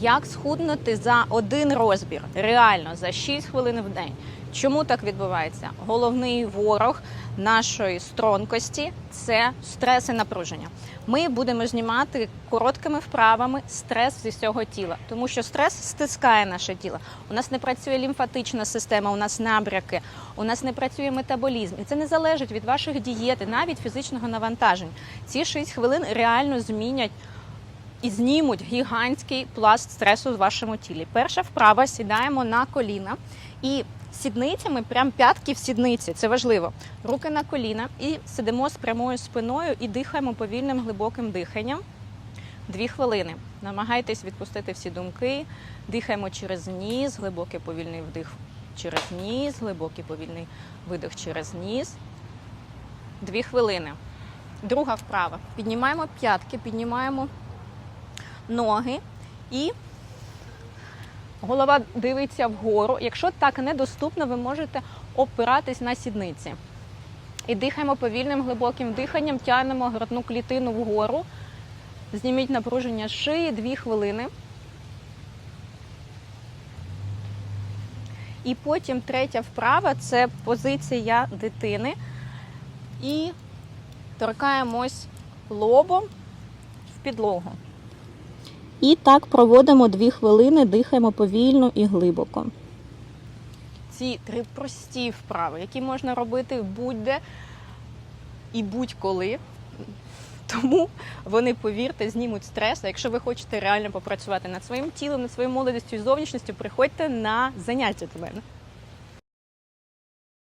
Як схуднути за один розбір, реально за 6 хвилин в день. Чому так відбувається? Головний ворог нашої стронкості це стрес і напруження. Ми будемо знімати короткими вправами стрес зі всього тіла, тому що стрес стискає наше тіло. У нас не працює лімфатична система, у нас набряки, у нас не працює метаболізм, і це не залежить від ваших дієт, і навіть фізичного навантаження. Ці 6 хвилин реально змінять і знімуть гігантський пласт стресу в вашому тілі. Перша вправа сідаємо на коліна і сідницями, прям п'ятки в сідниці. Це важливо. Руки на коліна і сидимо з прямою спиною і дихаємо повільним глибоким диханням. Дві хвилини. Намагайтесь відпустити всі думки. Дихаємо через ніс, глибокий повільний вдих через ніс, глибокий повільний видих через ніс. Дві хвилини. Друга вправа. Піднімаємо п'ятки, піднімаємо ноги і голова дивиться вгору. Якщо так недоступно, ви можете опиратись на сідниці. І дихаємо повільним глибоким диханням, тягнемо грудну клітину вгору. Зніміть напруження шиї 2 хвилини. І потім третя вправа це позиція дитини. І торкаємось лобом в підлогу. І так проводимо 2 хвилини, дихаємо повільно і глибоко. Ці три прості вправи, які можна робити будь-де і будь-коли. Тому вони, повірте, знімуть стрес. А якщо ви хочете реально попрацювати над своїм тілом, над своєю молодістю і зовнішністю, приходьте на заняття до мене.